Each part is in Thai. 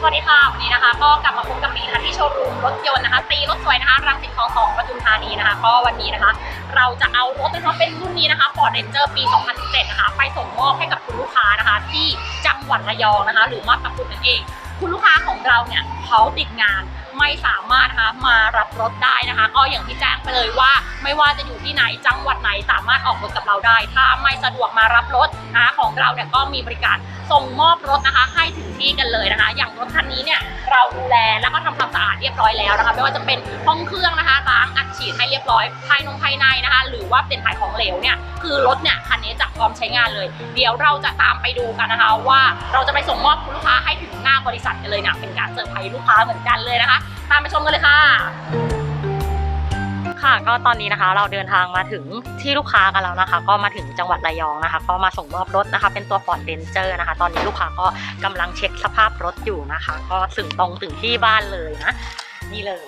สวัสดีค่ะ วันนี้นะคะก็กลับมาพบกับมีนะคะที่โชว์รูมรถยนต์นะคะตีรถสวยนะคะรังสิตคลองสองปทุมธานีนะคะ ก็วันนี้นะคะ เราจะเอารถนะคะเป็นรุ่นนี้นะคะ Ford Ranger ปี 2017 นะคะ ไปส่งมอบให้กับคุณลูกค้านะคะ ที่จังหวัดระยองนะคะ หรือมาบตาพุธนั่นเอง คุณลูกค้าของเราเนี่ยเขาติดงานไม่สามารถนะคะมารับรถได้นะคะ ก็อย่างที่แจ้งไปเลยว่า ไม่ว่าจะอยู่ที่ไหนจังหวัดไหนสามารถออกรถกับเราได้ ถ้าไม่สะดวกมารับรถนะคะของเราเนี่ยก็มีบริการส่งมอบรถนะคะ ให้ถึงที่กันเลยนะคะ อย่างรถคันนี้เนี่ยเราดูแลแล้วก็ทำความสะอาดเรียบร้อยแล้วนะคะไม่ว่าจะเป็นห้องเครื่องนะคะล้างอัดฉีดให้เรียบร้อยภายนงภายในนะคะ หรือว่าเป็นถ่ายของเหลวเนี่ยคือรถเนี่ยคันนี้จะพร้อมใช้งานเลย เดี๋ยวเราจะตามไปดูกันนะคะ ว่าเราจะไปส่งมอบคุณลูกค้า กันเลยนะเป็นการเซอร์ไพรส์ลูกค้าเหมือนกันเลยนะคะ ตามไปชมกันเลยค่ะค่ะก็ตอนนี้นะคะเราเดินทางมาถึงที่ลูกค้ากันแล้วนะคะ ก็มาถึงจังหวัดระยองนะคะ ก็มาส่งมอบรถนะคะ เป็นตัว Ford Ranger นะคะ ตอนนี้ลูกค้าก็กำลังเช็คสภาพรถอยู่นะคะ ก็ถึงตรงถึงที่บ้านเลยนะนี่เลย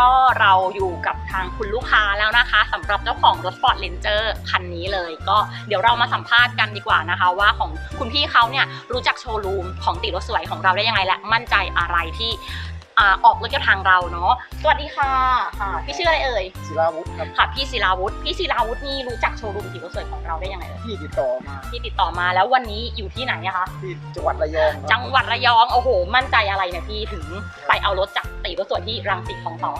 ก็เราอยู่กับทางคุณลูกค้าแล้วนะคะสำหรับเจ้าของรถ Ford Ranger คันนี้เลย ก็เดี๋ยวเรามาสัมภาษณ์กันดีกว่านะคะ ว่าของคุณพี่เขาเนี่ยรู้จักโชว์รูมของติรถสวยของเราได้ยังไงและมั่นใจอะไรที่ อ่าออกรถกับทางเราเนาะสวัสดีค่ะค่ะ พี่ชื่ออะไรเอ่ยศิลาวุธครับค่ะพี่ศิลาวุฒิพี่ศิลาวุฒินี่รู้จักโชว์รูมติรถสวยของเราได้ยังไงเอ่ยที่ติดต่อมาพี่ติดต่อมาแล้ววันนี้อยู่ที่ไหนอะคะที่จังหวัดระยองครับจังหวัดระยองโอ้โห มั่นใจอะไรเนี่ยพี่ถึงไปเอารถจากติรถสวยที่รังสิตของสอง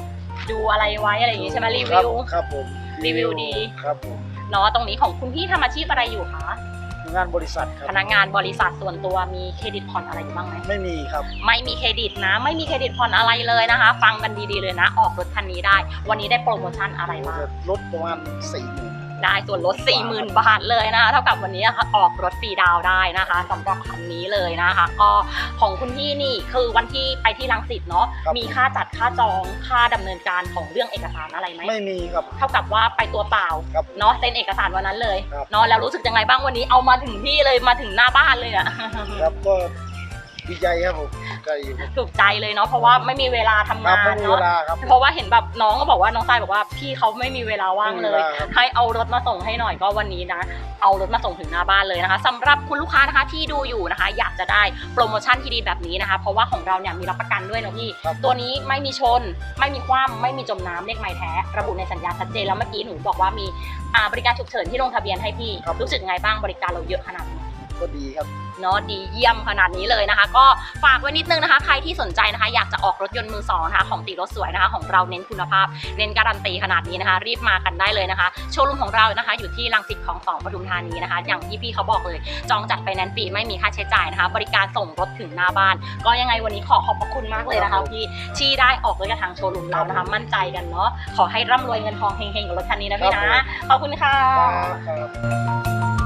ดูอะไรไว้อะไรอย่างงี้ใช่ไหมรีวิวครับครับผมรีวิวดีครับผมเนาะตรงนี้ของคุณพี่ทำอาชีพอะไรอยู่คะทำ งานบริษัทคพรับนักงานบริษัทส่วนตัวมีเครดิตผ่อนอะไรอยู่บ้างไหมไม่มีครับ ไม่มีเครดิตนะ ไม่มีเครดิตผ่อนอะไรเลยนะคะ ฟังกันดีๆเลยนะ ออกรถคันนี้ได้ วันนี้ได้โปรโมชั่นอะไรบ้างรถประมาณสี่หมื่น ได้ส่วนลด 40,000 บาทเลยนะคะ เท่ากับวันนี้นะคะออกรถฟรีดาวน์ได้นะคะสำหรับคันนี้เลยนะคะ ก็ของคุณพี่นี่คือวันที่ไปที่รังสิตเนาะมีค่าจัดค่าจองค่าดำเนินการของเรื่องเอกสารอะไรไหมไม่มีครับเท่ากับว่าไปตัวเปล่าครับเนาะเซ็นเอกสารวันนั้นเลยครับเนาะแล้วรู้สึกยังไงบ้างวันนี้เอามาถึงที่เลยมาถึงหน้าบ้านเลยอะครับก็ ดีใจครับผมดีใจอยู่ครับ ถูกใจเลยเนาะเพราะว่าไม่มีเวลาทำครับงาไม่นมีเวเนาะลาครับเพราะว่าเห็นแบบน้องก็บอกว่าน้องทรายบอกว่าพี่เขาไม่มีเวลาว่างเลย ไม่มีเวลาครับ ให้เอารถมาส่งให้หน่อยก็วันนี้นะ เอารถมาส่งถึงหน้าบ้านเลยนะคะสำหรับคุณลูกค้านะคะที่ดูอยู่นะคะ อยากจะได้โปรโมชั่นที่ดีแบบนี้นะคะ เพราะว่าของเราเนี่ยมีรับประกันด้วยนะพี่ ครับ ตัวนี้ไม่มีชน ไม่มีคว่ำไม่มีจมน้ำเลขไม้แท้ ระบุในสัญญาชัดเจนแล้วเมื่อกี้หนูบอกว่ามีอ่าบริการฉุกเฉินที่ลงทะเบียนให้พี่ครับ รู้สึกไงบ้างบริการเราเยอะขนาดนี้ก็ดีครับ เนาะดีเยี่ยมขนาดนี้เลยนะคะ ก็ฝากไว้นิดนึงนะคะ ใครที่สนใจนะคะ อยากจะออกรถยนต์มือสองนะคะของตีรถสวยนะคะ ของเราเน้นคุณภาพ เน้นการันตีขนาดนี้นะคะ รีบมากันได้เลยนะคะ โชว์รูมของเรานะคะ อยู่ที่รังสิตของสองปทุมธานีนะคะ อย่างที่พี่เขาบอกเลย จองจัดไฟแนนซ์ฟรีไม่มีค่าใช้จ่ายนะคะ บริการส่งรถถึงหน้าบ้าน ก็ยังไงวันนี้ขอขอบพระคุณมากเลยนะครัคะบผมพี่ที่ได้ออกรถกับทางโชว์รูมเรานะคะ มั่นใจกันเนาะขอให้ร่ำรวยเงินทองเฮงๆกับรถคันนี้นะพี่นะขอบคุณค่ะครับ